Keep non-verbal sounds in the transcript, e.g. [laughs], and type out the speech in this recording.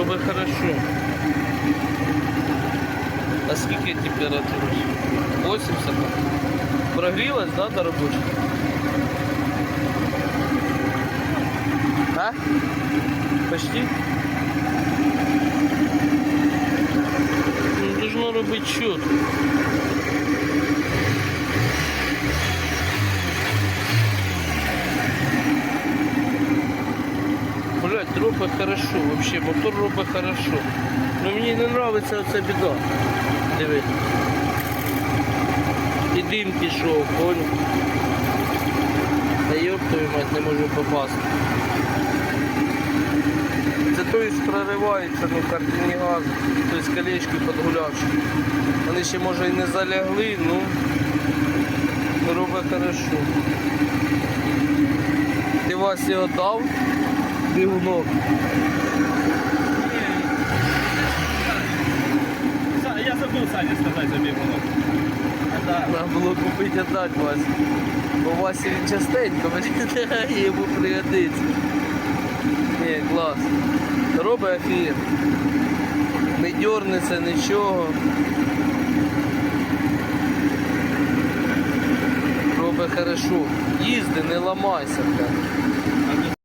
робить хорошо. А сколько температура? 80. Прогрілась, да, до робочої? А? Почти? Нужно должно робити. Робить хорошо, вообще, мотор робить хорошо. Но мені не нравиться оця біда. Диви. І дим пішов, понял? Та твою мать, не можу попасти. Це то есть проривається, ну картинні газ, то есть колечки подгулявши. Вони ще може і не залягли, ну робить хорошо. Ти вас його дав, дивно. Я забыл Саня сказать за бегунок. Треба було купити отдать Васі. Бо Васі він частенько мені [laughs] йому пригодиться. Ні, клас. Робить ефір. Не дернеться нічого. Робить хорошо. Їзди, не ламайся. блядь.